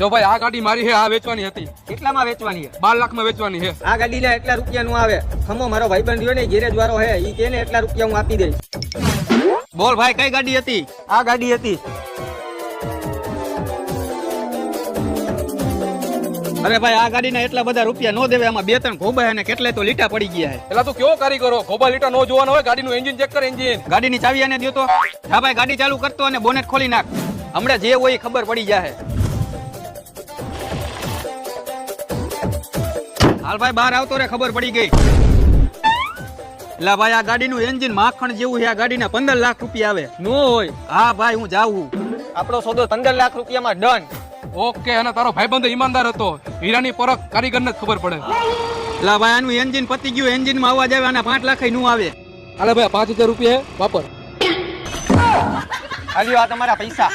જો ભાઈ આ ગાડી મારી છે આ વેચવાની હતી. કેટલામાં વેચવાની છે બાર લાખમાં વેચવાની છે આ ગાડી લે એટલા રૂપિયા નું આવે. ખમો મારો ભાઈબંધ રહ્યો ને ગેરેજ વાળો હે ઈ કેને એટલા રૂપિયા હું આપી દઈશ. બોલ ભાઈ કઈ ગાડી હતી? આ ગાડી હતી. અરે ભાઈ આ ગાડીના એટલા બધા રૂપિયા નો દેવે આમાં બે ત્રણ ખોબા અને કેટલે તો લીટા પડી ગયા છે પેલા તું કરી કારીગરો ખોબા લીટા નો જોવાનો હોય ગાડીનું એન્જિન ચેક કર એન્જિન ગાડીની ચાવી આને દ્યો તો. હા ભાઈ ગાડી ચાલુ કરતો અને બોનેટ ખોલી નાખ. હમણાં જે હોય એ ખબર પડી જાય હાલ ભાઈ બહાર આવતો રે ખબર પડી ગઈ. એટલે ભાઈ આ ગાડીનું એન્જિન માખણ જેવું છે આ ગાડીના પંદર લાખ રૂપિયા આવે. નો હોય. હા ભાઈ હું જાઉં આપણો સોદો પંદર લાખ રૂપિયામાં ડન ઓકે અને તારો ભાઈબંધ ઈમાનદાર હતો. હીરાની પરખ કારીગરને જ ખબર પડે. એટલે ભાઈ આનું એન્જિન પતી ગયું એન્જિનમાં અવાજ આવે અને પાંચ લાખનું આવે. હાલે ભાઈ પાંચ હજાર રૂપિયા વાપર. હાલ્યો આ તમારા પૈસા.